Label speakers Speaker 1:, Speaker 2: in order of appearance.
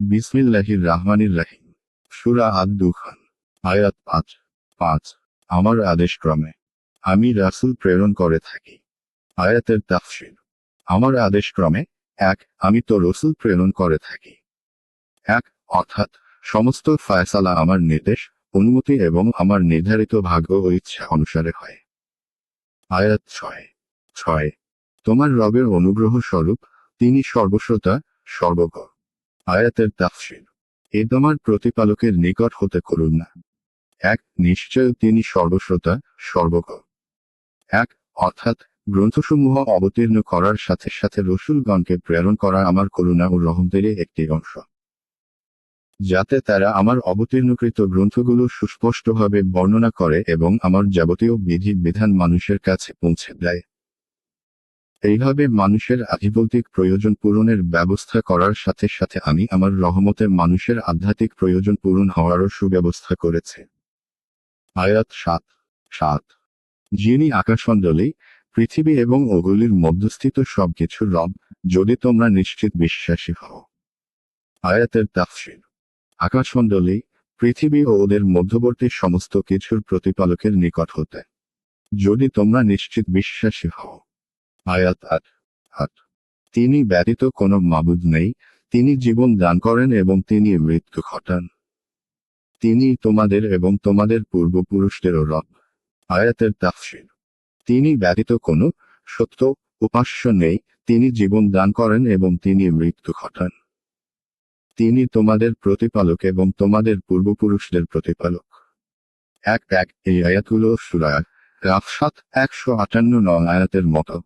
Speaker 1: বিসমিল্লাহির রাহমানির রাহিম সুরা আদ দুখান আয়াত পাঁচ। পাঁচ। আমার আদেশক্রমে আমি রাসূল প্রেরণ করে থাকি। আয়াতের তাফসির। আমার আদেশক্রমে, এক, আমি তো রসুল প্রেরণ করে থাকি। এক, অর্থাৎ সমস্ত ফায়সালা আমার নির্দেশ, অনুমতি এবং আমার নির্ধারিত ভাগ্য ও ইচ্ছা অনুসারে হয়। আয়াত ছয়। ছয়। তোমার রবের অনুগ্রহ স্বরূপ তিনি সর্বশ্রোতা সর্বজ্ঞ। আয়াতের তাফসির। এ তোমার প্রতিপালকের নিকট হতে করুন না। এক, নিশ্চয় তিনি সর্বশ্রোতা, সর্বজ্ঞ। এক, অর্থাৎ গ্রন্থসমূহ অবতীর্ণ করার সাথে সাথে রসুলগণকে প্রেরণ করা আমার করুণা ও রহমতেরই একটি অংশ। যাতে তারা আমার অবতীর্ণকৃত গ্রন্থগুলো সুস্পষ্টভাবে বর্ণনা করে এবং আমার যাবতীয় বিধি বিধান মানুষের কাছে পৌঁছে দেয়। এইভাবে মানুষের আধিভৌতিক প্রয়োজন পূরণের ব্যবস্থা করার সাথে সাথে আমি আমার রহমতে মানুষের আধ্যাত্মিক প্রয়োজন পূরণ হওয়ারও সুব্যবস্থা করেছে। আয়াত সাত সাত। যিনি আকাশমণ্ডলী, পৃথিবী এবং ওগুলির মধ্যস্থিত সবকিছুর রব, যদি তোমরা নিশ্চিত বিশ্বাসী হও। আয়াতের তাফসির। আকাশমণ্ডলী, পৃথিবী ও ওদের মধ্যবর্তী সমস্ত কিছুর প্রতিপালকের নিকট হতে। যদি তোমরা নিশ্চিত বিশ্বাসী হও। আয়াত আট তিনি ব্যতীত কোনো মাবুদ নেই, তিনি জীবন দান করেন এবং তিনি মৃত্যু ঘটান। তিনি তোমাদের এবং তোমাদের পূর্বপুরুষদেরও রব। আয়াতের তাফসির। তিনি ব্যতীত কোনো সত্য উপাস্য নেই, তিনি জীবন দান করেন এবং তিনি মৃত্যু ঘটান। তিনি তোমাদের প্রতিপালক এবং তোমাদের পূর্বপুরুষদের প্রতিপালক। এক এক, এই আয়াতগুলো সুরা রাফসাত একশো আটান্ন নয় আয়াতের মতো।